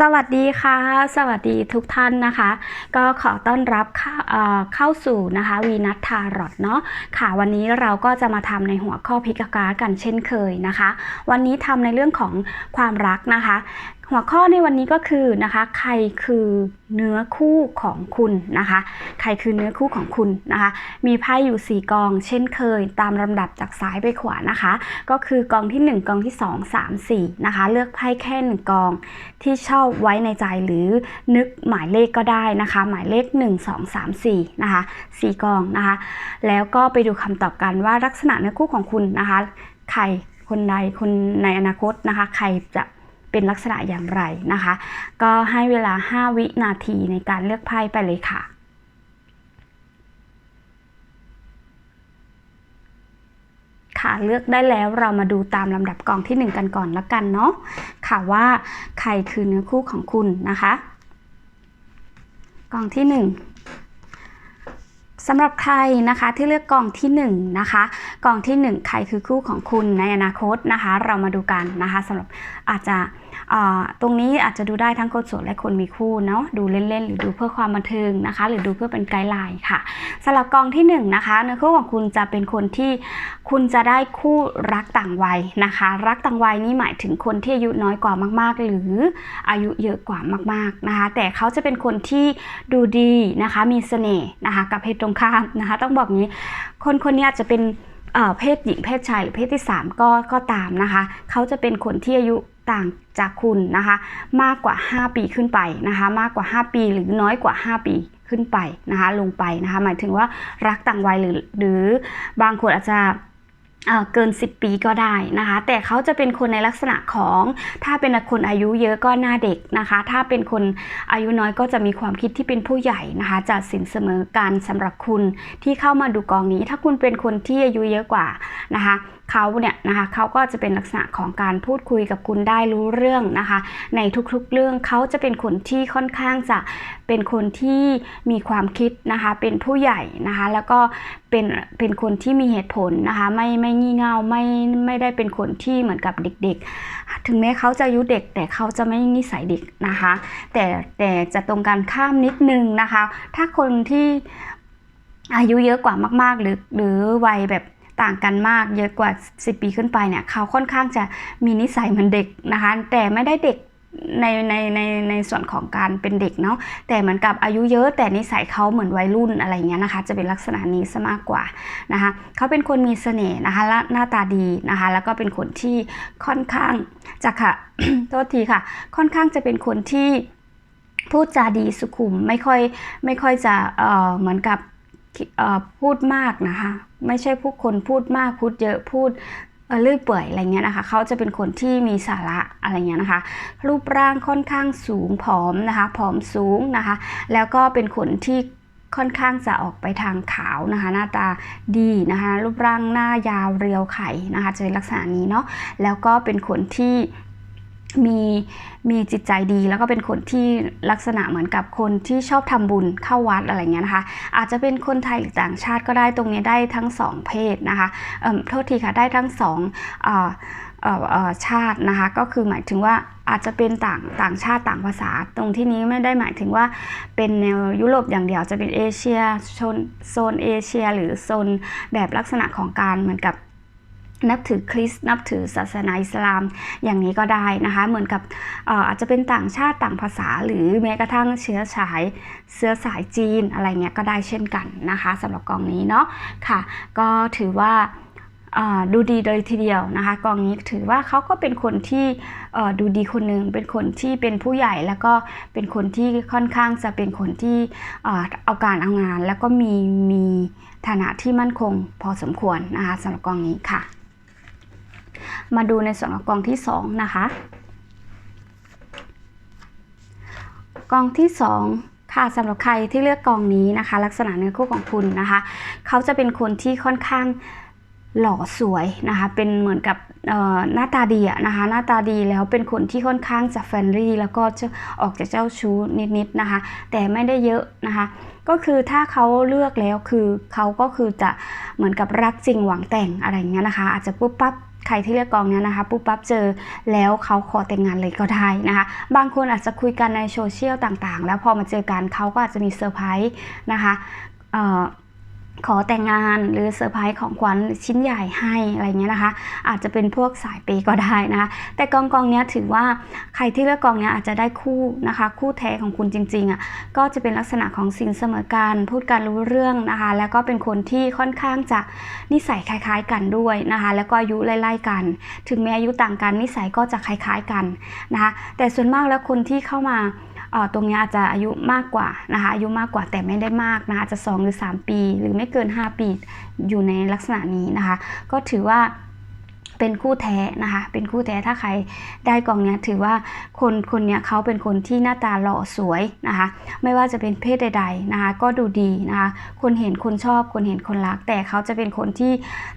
สวัสดีค่ะ สวัสดีทุกท่านนะคะ ก็ขอต้อนรับเข้าเอ่อเข้าสู่นะคะวีนัททารอตเนาะค่ะ วันนี้เราก็จะมาทำในหัวข้อพิกการกันเช่นเคยนะคะ วันนี้ทำในเรื่องของความรักนะคะ หัวข้อในวันนี้ก็คือนะคะ ใครคือเนื้อคู่ของคุณนะคะ ใครคือเนื้อคู่ของคุณนะคะ มีไพ่อยู่ 4 กอง เช่นเคย ตามลำดับจากซ้ายไปขวานะคะ ก็คือกองที่ 1 กองที่ 2 3 4 นะคะ เลือกไพ่แค่1กองที่ชอบไว้ในใจหรือนึกหมายเลขก็ได้นะคะ หมายเลข 1 2 3 4 นะคะ 4 กองนะคะ แล้วก็ไปดูคำตอบกันว่าลักษณะเนื้อคู่ของคุณนะคะ ใครคนใดคนในอนาคตนะคะ ใครจะ เป็นลักษณะอย่างไรนะคะ ก็ให้เวลา 5 วินาทีในการเลือกไพ่ไปเลยค่ะค่ะเลือกได้แล้วเรามาดูตามลำดับกองที่ 1 กันก่อนละกันเนาะค่ะว่าใครคือเนื้อคู่ของคุณนะคะ กองที่ 1 สำหรับใครนะคะที่เลือกกองที่1นะคะกองที่ 1 ใครคือคู่ของคุณในอนาคตนะคะ เรามาดูกันนะคะสำหรับอาจจะตรงนี้อาจจะดูได้ทั้งคนโสดและคนมีคู่เนาะดูเล่นๆ หรือดูเพื่อความบันเทิงนะคะ หรือดูเพื่อเป็นไกด์ไลน์ค่ะสำหรับกองที่1นะคะเนื้อคู่ของคุณจะเป็นคนที่คุณจะได้คู่รักต่างวัยนะคะ รักต่างวัยนี่หมายถึงคนที่อายุน้อยกว่ามากๆ หรืออายุเยอะกว่ามากๆนะคะ แต่เขาจะเป็นคนที่ดูดีนะคะมีเสน่ห์นะคะกับเพศตรงข้ามนะคะ ต้องบอกงี้ คนคนนี้อาจจะเป็นเอ่อเพศหญิงเพศชายหรือเพศที่ 3 ก็ก็ตามนะคะ เขาจะเป็นคนที่อายุต่างจากคุณนะคะ มากกว่า 5 ปีขึ้นไปนะคะ มากกว่า 5 ปีหรือน้อยกว่า 5 ปีขึ้นไปนะคะ ลงไปนะคะ หมายถึงว่ารักต่างวัยหรือหรือบางคนอาจจะ เกิน 10 ปีก็ได้นะคะ แต่เขาจะเป็นคนในลักษณะของถ้าเป็นคนอายุเยอะก็หน้าเด็กนะคะ ถ้าเป็นคนอายุน้อยก็จะมีความคิดที่เป็นผู้ใหญ่นะคะจะสินเสมอการสำหรับคุณที่เข้ามาดูกองนี้ ถ้าคุณเป็นคนที่อายุเยอะกว่านะคะเขาเนี่ยนะคะเขาก็จะเป็นลักษณะของการพูดคุยกับคุณได้รู้เรื่องนะคะ ในทุกๆเรื่องเขาจะเป็นคนที่ค่อนข้างจะเป็นคนที่มีความคิดนะคะ เป็นผู้ใหญ่นะคะ แล้วก็เป็นเป็นคนที่มีเหตุผลนะคะ ไม่ไม่งี่เง่าไม่ไม่ได้เป็นคนที่เหมือนกับเด็ก ๆ ถึงแม้เขาจะอายุเด็ก แต่เขาจะไม่นิสัยเด็กนะคะ แต่แต่จะตรงกันข้ามนิดนึงนะคะ ถ้าคนที่อายุเยอะกว่ามาก ๆ หรือหรือวัยแบบ ต่างกันมากเยอะกว่า 10 ปีขึ้นไปเนี่ยเขาค่อนข้างจะมีนิสัยเหมือนเด็กนะคะ แต่ไม่ได้เด็กในในในในส่วนของการเป็นเด็กเนาะแต่เหมือนกับอายุเยอะแต่นิสัยเขาเหมือนวัยรุ่นอะไรเงี้ยนะคะ จะเป็นลักษณะนี้ซะมากกว่านะคะเขาเป็นคนมีเสน่ห์นะคะและหน้าตาดีนะคะ แล้วก็เป็นคนที่ค่อนข้างจะค่ะโทษทีค่ะ ค่อนข้างจะเป็นคนที่พูดจาดีสุขุมไม่ค่อยไม่ค่อยจะเอ่อเหมือนกับ พูดมากนะคะ ไม่ใช่ผู้คนพูดมากพูดเยอะพูดเลื่อยเปื่อยอะไรเงี้ยนะคะ เขาจะเป็นคนที่มีสาระอะไรเงี้ยนะคะ รูปร่างค่อนข้างสูงผอมนะคะผอมสูงนะคะ แล้วก็เป็นคนที่ค่อนข้างจะออกไปทางขาวนะคะ หน้าตาดีนะคะ รูปร่างหน้ายาวเรียวไข่นะคะ จะเป็นลักษณะนี้เนาะแล้วก็เป็นคนที่ มีมีจิตใจดีแล้วก็เป็นคนที่ลักษณะเหมือนกับคนที่ชอบทำบุญเข้าวัดอะไรเงี้ยนะคะ อาจจะเป็นคนไทยหรือต่างชาติก็ได้ตรงนี้ได้ทั้งสองเพศนะคะเอ่อโทษทีค่ะได้ทั้งสองเอ่อเอ่อเอ่อชาตินะคะก็คือหมายถึงว่าอาจจะเป็นต่างต่างชาติต่างภาษา ตรงที่นี้ไม่ได้หมายถึงว่าเป็นแนวยุโรปอย่างเดียวจะเป็นเอเชียโซนโซนเอเชีย หรือโซนแบบลักษณะของการเหมือนกับ นับถือคริสต์นับถือศาสนาอิสลามอย่างนี้ก็ได้นะคะ เหมือนกับอาจจะเป็นต่างชาติต่างภาษา หรือแม้กระทั่งเชื้อสายเชื้อสายจีนอะไรเงี้ยก็ได้เช่นกันนะคะสำหรับกองนี้เนาะค่ะ ก็ถือว่าดูดีเลยทีเดียวนะคะกองนี้ถือว่าเขาก็เป็นคนที่ดูดีคนหนึ่งเป็นคนที่เป็นผู้ใหญ่แล้วก็เป็นคนที่ค่อนข้างจะเป็นคนที่เอาการเอางาน แล้วก็มีมีฐานะที่มั่นคงพอสมควรนะคะสำหรับกองนี้ค่ะ มาดูในส่วนของกองที่ 2 นะคะ กองที่ 2ค่ะสำหรับใครที่เลือกกองนี้นะคะ ลักษณะเนื้อคู่ของคุณนะคะ เขาจะเป็นคนที่ค่อนข้าง หล่อสวยนะคะ เป็นเหมือนกับหน้าตาดีอะนะคะ หน้าตาดีแล้วเป็นคนที่ค่อนข้างจะเฟนลี่ แล้วก็จะออกจากเจ้าชู้นิดๆนะคะ แต่ไม่ได้เยอะนะคะ ก็คือถ้าเขาเลือกแล้วคือเขาก็คือจะเหมือนกับรักจริงหวังแต่งอะไรเงี้ยนะคะ อาจจะปุ๊บปั๊บใครที่เลือกกองเนี้ยนะคะปุ๊บปั๊บเจอแล้วเขาขอแต่งงานเลยก็ได้นะคะ บางคนอาจจะคุยกันในโซเชียลต่างๆ แล้วพอมาเจอกันเขาก็อาจจะมีเซอร์ไพรส์นะคะเอ่อ ขอแต่งงานหรือเซอร์ไพรส์ของขวัญชิ้นใหญ่ให้อะไรเงี้ยนะคะ อาจจะเป็นพวกสายเปย์ก็ได้นะคะแต่กองกองเนี้ยถือว่าใครที่เลือกกองเนี้ยอาจจะได้คู่นะคะ คู่แท้ของคุณจริงๆอะก็จะเป็นลักษณะของสินเสมอกันพูดกันรู้เรื่องนะคะ แล้วก็เป็นคนที่ค่อนข้างจะนิสัยคล้าย ๆ กันด้วยนะคะ แล้วก็อายุไล่ๆกัน ถึงแม้อายุต่างกันนิสัยก็จะคล้ายๆกันนะคะ แต่ส่วนมากแล้วคนที่เข้ามา ตรงเนี้ยอาจจะอายุมากกว่านะคะอายุมากกว่าแต่ไม่ได้มากนะคะอาจจะ 2 หรือ 3 ปี หรือไม่เกิน 5 ปีอยู่ในลักษณะนี้นะคะ ก็ถือว่าเป็นคู่แท้นะคะ เป็นคู่แท้ถ้าใครได้กองเนี้ยถือว่าคนคนเนี้ยเขาเป็นคนที่หน้าตาหล่อสวยนะคะ ไม่ว่าจะเป็นเพศใดๆนะคะ ก็ดูดีนะคะ คนเห็นคนชอบ คนเห็นคนรัก แต่เขาจะเป็นคนที่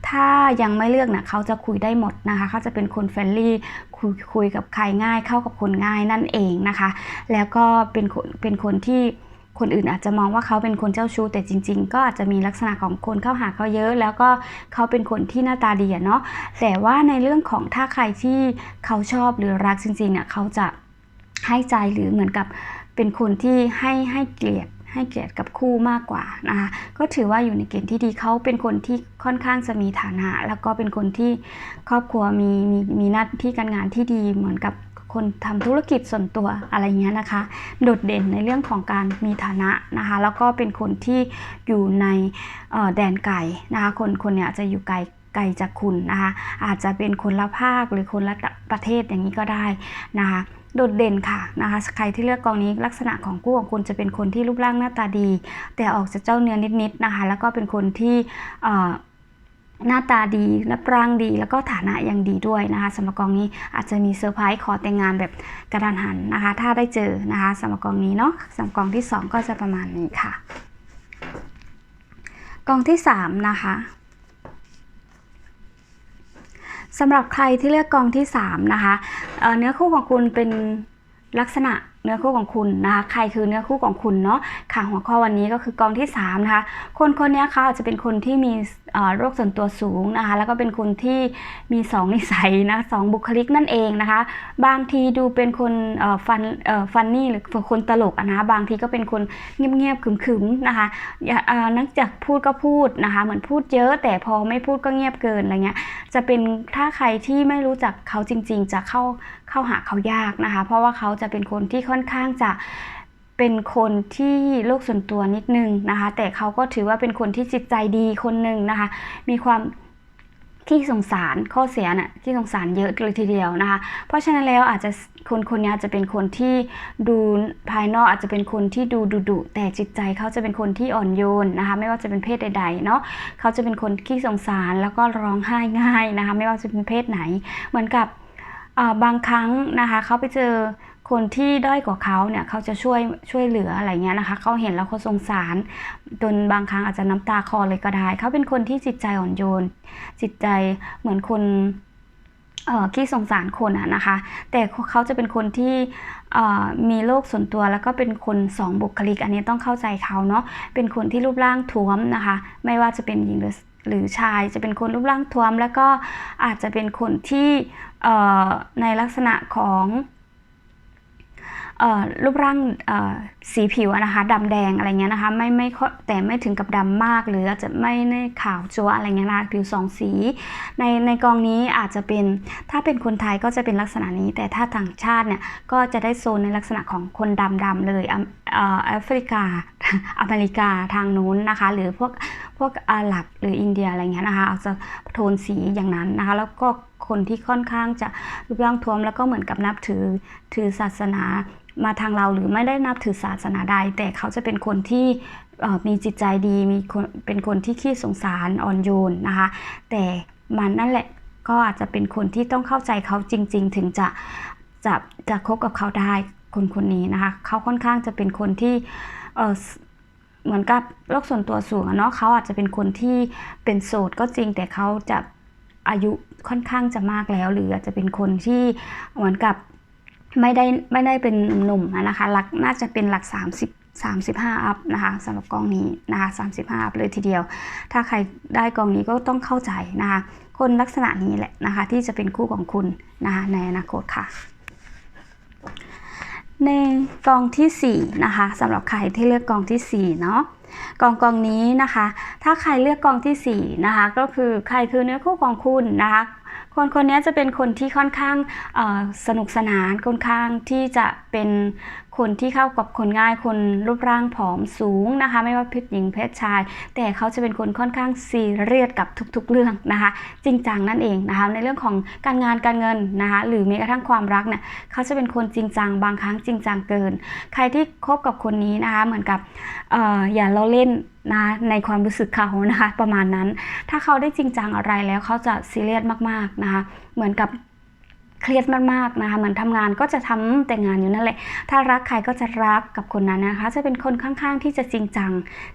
ถ้ายังไม่เลือกนะเขาจะคุยได้หมดนะคะ เขาจะเป็นคนเฟรนลี่ คุยคุยกับใครง่ายเข้ากับคนง่ายนั่นเองนะคะ แล้วก็เป็นคนเป็นคนที่คนอื่นอาจจะมองว่าเขาเป็นคนเจ้าชู้แต่จริง ๆ ก็อาจจะมีลักษณะของคนเข้าหาเขาเยอะ แล้วก็เขาเป็นคนที่หน้าตาดีเนาะแต่ว่าในเรื่องของถ้าใครที่เขาชอบหรือรักจริงๆอะเขาจะให้ใจหรือเหมือนกับเป็นคนที่ให้ให้เกียรติ ให้เกียรติกับคู่มากกว่านะคะก็ถือว่าอยู่ในเกณฑ์ที่ดีเขาเป็นคนที่ค่อนข้างจะมีฐานะ แล้วก็เป็นคนที่ครอบครัวมีมีมีหน้าที่การงานที่ดีเหมือนกับคนทำธุรกิจส่วนตัวอะไรเงี้ยนะคะ โดดเด่นในเรื่องของการมีฐานะนะคะ แล้วก็เป็นคนที่อยู่ในแดนไกลนะคะคนคนเนี้ยจะอยู่ไกลไกลจากคุณนะคะอาจจะเป็นคนละภาคหรือคนละประเทศอย่างนี้ก็ได้นะคะ โดดเด่นค่ะนะคะใครที่เลือกกองนี้ลักษณะของคู่ของคุณจะเป็นคนที่รูปร่างหน้าตาดี แต่ออกจากเจ้าเนื้อนิดๆนะคะ แล้วก็เป็นคนที่หน้าตาดีและปรางดี แล้วก็ฐานะยังดีด้วยนะคะสำหรับกองนี้อาจจะมีเซอร์ไพรส์ขอแต่งงานแบบกระทันหันนะคะ ถ้าได้เจอนะคะสำหรับกองนี้เนาะสำหรับกองที่ 2 ก็จะประมาณนี้ค่ะ กองที่ 3 นะคะ สำหรับใครที่เลือกกองที่3นะคะเเนื้อคู่ของคุณเป็นลักษณะเนื้อคู่ของคุณนะคะใครคือเนื้อคู่ของคุณเนาะค่ะหัวข้อวันนี้ก็คือกองที่3นะคะคนคนนี้เขาอาจจะเป็นคนที่มีโรคส่วนตัวสูงนะคะแล้วก็เป็นคนที่มีสองนิสัยนะสองบุคลิกนั่นเองนะคะ บางทีดูเป็นคนฟันฟันนี่หรือคนตลกนะคะบางทีก็เป็นคนเงียบๆขึมๆนะคะอย่าเอ่อนักจากพูดก็พูดนะคะเหมือนพูดเยอะแต่พอไม่พูดก็เงียบเกินอะไรเงี้ยจะเป็นถ้าใครที่ไม่รู้จักเขาจริง ๆ จะเข้าเข้าหาเขายากนะคะ เพราะว่าเขาจะเป็นคนที่ค่อนข้างจะเป็นคนที่โลกส่วนตัวนิดนึงนะคะ แต่เขาก็ถือว่าเป็นคนที่จิตใจดีคนหนึ่งนะคะ มีความขี้สงสารข้อเสียน่ะขี้สงสารเยอะเลยทีเดียวนะคะ เพราะฉะนั้นแล้วอาจจะคนคนนี้อาจจะเป็นคนที่ดูภายนอกอาจจะเป็นคนที่ดูดุดุแต่จิตใจเขาจะเป็นคนที่อ่อนโยนนะคะ ไม่ว่าจะเป็นเพศใดๆเนาะเขาจะเป็นคนขี้สงสารแล้วก็ร้องไห้ง่ายนะคะ ไม่ว่าจะเป็นเพศไหน เหมือนกับบางครั้งนะคะเขาไปเจอ คนที่ด้อยกว่าเขาเนี่ยเขาจะช่วยช่วยเหลืออะไรเงี้ยนะคะเขาเห็นแล้วเขาสงสารจนบางครั้งอาจจะน้ำตาคลอเลยก็ได้เขาเป็นคนที่จิตใจอ่อนโยน จิตใจเหมือนคนเอ่อขี้สงสารคนอะนะคะ แต่เขาจะเป็นคนที่มีโลกส่วนตัวแล้วก็เป็นคนสองบุคลิก อันนี้ต้องเข้าใจเขาเนาะเป็นคนที่รูปร่างท้วมนะคะ ไม่ว่าจะเป็นหญิงหรือหรือชายจะเป็นคนรูปร่างท้วม แล้วก็อาจจะเป็นคนที่ในลักษณะของ รูปร่างสีผิวนะคะดำแดงอะไรเงี้ยนะคะไม่ไม่ค่อยแต่ไม่ถึงกับดำมาก หรืออาจจะไม่ในขาวจัวอะไรเงี้ยนะคะผิวสองสีในในกองนี้อาจจะเป็นถ้าเป็นคนไทยก็จะเป็นลักษณะนี้ แต่ถ้าต่างชาติเนี่ยก็จะได้โซนในลักษณะของคนดำดำเลยอเอ่อแอฟริกาอเมริกาทางนู้นนะคะ หรือพวกพวกอาหรับหรืออินเดียอะไรเงี้ยนะคะเอาจะโทนสีอย่างนั้นนะคะ แล้วก็คนที่ค่อนข้างจะรูปร่างท้วมแล้วก็เหมือนกับนับถือถือศาสนามาทางเราหรือไม่ได้นับถือศาสนาใด แต่เขาจะเป็นคนที่มีจิตใจดีมีคนเป็นคนที่ขี้สงสารอ่อนโยนนะคะ แต่มันนั่นแหละก็อาจจะเป็นคนที่ต้องเข้าใจเขาจริง ๆ ถึงจะจะจะคบกับเขาได้คนคนนี้นะคะเขาค่อนข้างจะเป็นคนที่เออเหมือนกับโลกส่วนตัวสูงเนาะเขาอาจจะเป็นคนที่เป็นโสดก็จริงแต่เขาจะ อายุค่อนข้างจะมากแล้ว หรืออาจจะเป็นคนที่เหมือนกับไม่ได้ไม่ได้เป็นหนุ่มนะคะหลักน่าจะเป็นหลัก 30 35 อัพนะคะสำหรับกองนี้นะคะ35 อัพเลยทีเดียว ถ้าใครได้กองนี้ก็ต้องเข้าใจนะคะคนลักษณะนี้แหละนะคะที่จะเป็นคู่ของคุณนะคะในอนาคตค่ะ ในกองทีสี่4นะคะสำหรับใครที่เลือกกองทีสี่4เนาะ กองกองนี้นะคะ ถ้าใครเลือกกองทีสี่4นะคะก็คือใครคือเนื้อคู่ของคุณนะคะคนคนนี้จะเป็นคนที่ค่อนข้างสนุกสนานค่อนข้างที่จะเป็น คนที่เข้ากับคนง่ายคนรูปร่างผอมสูงนะคะ ไม่ว่าเพศหญิงเพศชาย แต่เขาจะเป็นคนค่อนข้างซีเรียสกับทุกๆเรื่องนะคะ จริงจังนั่นเองนะคะ ในเรื่องของการงานการเงินนะคะหรือแม้กระทั่งความรักเนี่ยเขาจะเป็นคนจริงจังบางครั้งจริงจังเกิน ใครที่คบกับคนนี้นะคะเหมือนกับอออย่าเราเล่นนะในความรู้สึกเขานะคะประมาณนั้น ถ้าเขาได้จริงจังอะไรแล้วเขาจะซีเรียสมากๆนะคะ เหมือนกับ เครียดมากๆนะคะเหมือนทำงานก็จะทำแต่งานอยู่นั่นแหละ ถ้ารักใครก็จะรักกับคนนั้นนะคะ จะเป็นคนข้างๆที่จะจริงจัง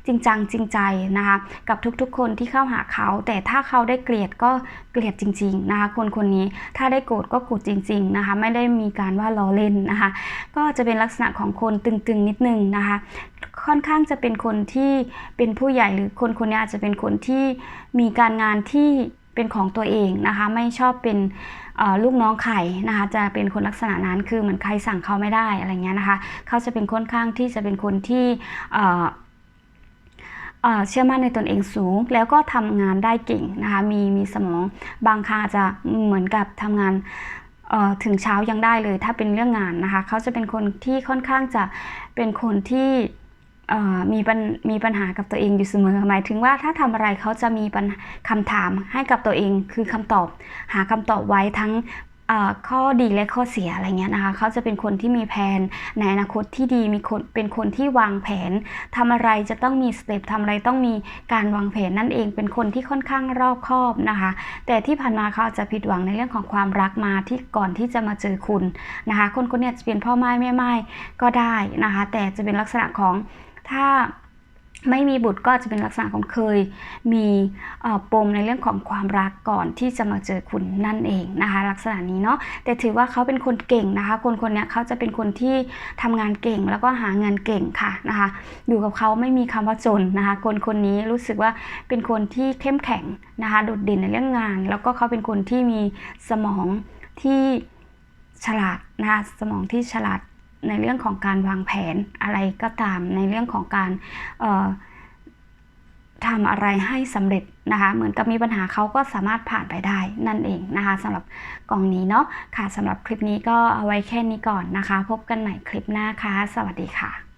จริงจังจริงใจนะคะกับทุกๆ คนที่เข้าหาเขา แต่ถ้าเขาได้เกลียดก็เกลียดจริง ๆนะคะ คนคนนี้ถ้าได้โกรธก็โกรธจริง ๆนะคะ ไม่ได้มีการว่าล้อเล่นนะคะ ก็จะเป็นลักษณะของคนตึงๆนิดนึงนะคะ ค่อนข้างจะเป็นคนที่เป็นผู้ใหญ่หรือคนคนนี้อาจจะเป็นคนที่มีการงานที่เป็นของตัวเองนะคะ ไม่ชอบเป็น ลูกน้องใครนะคะจะเป็นคนลักษณะนั้นคือเหมือนใครสั่งเขาไม่ได้อะไรเงี้ยนะคะเขาจะเป็นค่อนข้างที่จะเป็นคนที่เชื่อมั่นในตนเองสูง แล้วก็ทำงานได้เก่งนะคะมีมีสมองบางครั้งอาจะเหมือนกับทำงานถึงเช้ายังได้เลย ถ้าเป็นเรื่องงานนะคะเขาจะเป็นคนที่ค่อนข้างจะเป็นคนที่ มีปัญมีปัญหากับตัวเองอยู่เสมอหมายถึงว่าถ้าทำอะไรเขาจะมีปัญคำถามให้กับตัวเองคือคำตอบ หาคำตอบไว้ทั้งข้อดีและข้อเสียอะไรเงี้ยนะคะเขาจะเป็นคนที่มีแผนในอนาคตที่ดีมีคนเป็นคนที่วางแผนทำอะไรจะต้องมีสเต็ปทำอะไรต้องมีการวางแผนนั่นเองเป็นคนที่ค่อนข้างรอบคอบนะคะ แต่ที่ผ่านมาเขาอาจจะผิดหวังในเรื่องของความรักมาที่ก่อนที่จะมาเจอคุณนะคะ คนคนเนี้จะเป็นพ่อไม้แม่ไม้ก็ได้นะคะ แต่จะเป็นลักษณะของ ถ้าไม่มีบุตรก็จะเป็นลักษณะของเคย มีปมในเรื่องของความรักก่อนที่จะมาเจอคุณนั่นเองนะคะ ลักษณะนี้เนาะแต่ถือว่าเขาเป็นคนเก่งนะคะ คนคนนี้เขาจะเป็นคนที่ทำงานเก่งแล้วก็หาเงินเก่งค่ะนะคะ อยู่กับเขาไม่มีคำว่าจนนะคะ คนคนนี้รู้สึกว่าเป็นคนที่เข้มแข็งนะคะโดดเด่นในเรื่องงาน แล้วก็เขาเป็นคนที่มีสมองที่ฉลาดนะคะสมองที่ฉลาด ในเรื่องของการวางแผนอะไรก็ตาม ในเรื่องของการทำอะไรให้สำเร็จนะคะ เหมือนกับมีปัญหาเขาก็สามารถผ่านไปได้นั่นเองนะคะสำหรับกองนี้เนาะค่ะสำหรับคลิปนี้ก็เอาไว้แค่นี้ก่อนนะคะ พบกันใหม่คลิปหน้าค่ะ สวัสดีค่ะ